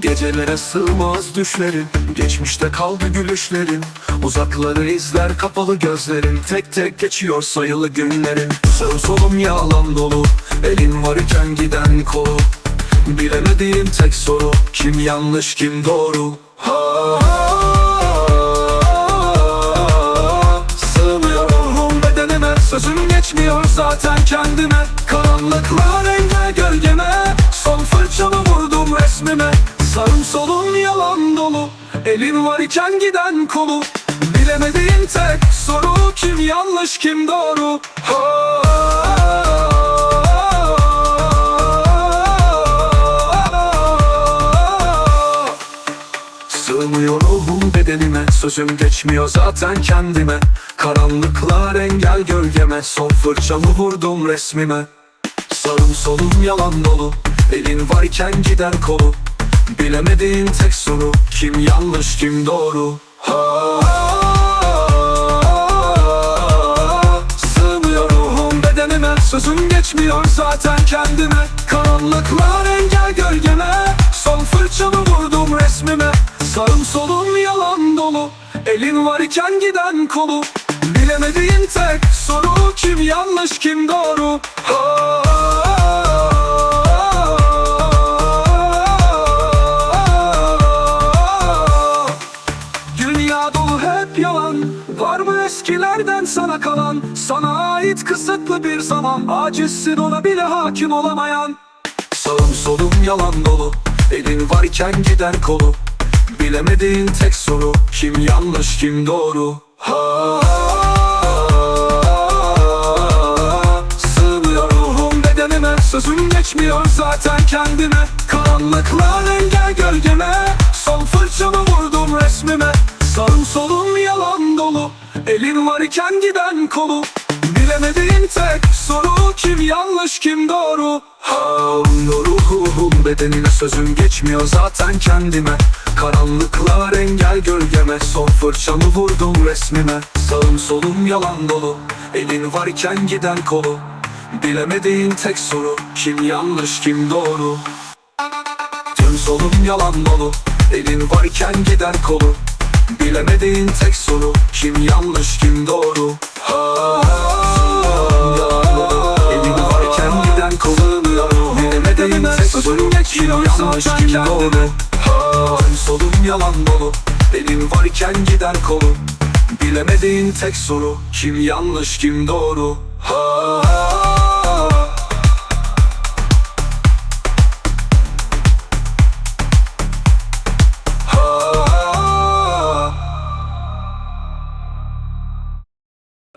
Gecelere sığmaz düşlerin Geçmişte kaldı gülüşlerin. Uzakları izler kapalı gözlerin Tek tek geçiyor sayılı günlerin. Sağ solum yalan dolu Elin var iken giden kolu. Bilemediğim tek soru Kim yanlış kim doğru zaten kendime Karanlıklar engel gölgeme. Son fırçamı vurdum resmime Sağım solum yalan dolu. Elin var iken giden kolu Bilemediğin tek soru Kim yanlış kim doğru? Ha. Sığmıyor ruhum bedenime Sözüm geçmiyor zaten kendime. Karanlıklar engel gölgeme Son fırçamı vurdum resmime. Sağım solum yalan dolu Elin varken gider kolu. Bilemediğin tek soru Kim yanlış kim doğru? Ha. Sığmıyor ruhum bedenime Sözüm geçmiyor zaten kendime. Karanlıklar engel gölgeme Son fırçamı vurdum resmime Sağım solum yalan dolu Elin var iken giden kolu. Bilemediğin tek soru Kim yanlış kim doğru. Dünya dolu hep yalan. Var mı eskilerden sana kalan? Sana ait kısıtlı bir zaman. Acizsin ona bile hakim olamayan. Sağım solum yalan dolu Elin varken gider kolu Bilemediğin tek soru Kim yanlış kim doğru? Ha. Sığmıyor ruhum bedenime Sözüm geçmiyor zaten kendime. Karanlıklar engel gölgeme Son fırçamı vurdum resmime. Sağım solum yalan dolu Elin var iken giden kolu. Bilemediğin tek soru Kim yanlış kim doğru? Ha, bedenine sözüm geçmiyor zaten kendime. Karanlıklar engel gölgeme Son fırçamı vurdum resmime. Sağım solum yalan dolu Elin varken giden kolu. Bilemediğin tek soru Kim yanlış kim doğru? Tüm solum yalan dolu Elin varken gider kolu. Bilemediğin tek soru Kim yanlış kim doğru Kim yanlış kim doğru ha, Tüm solum yalan dolu. Elin varken gider kolu. Bilemediğin tek soru Kim yanlış kim doğru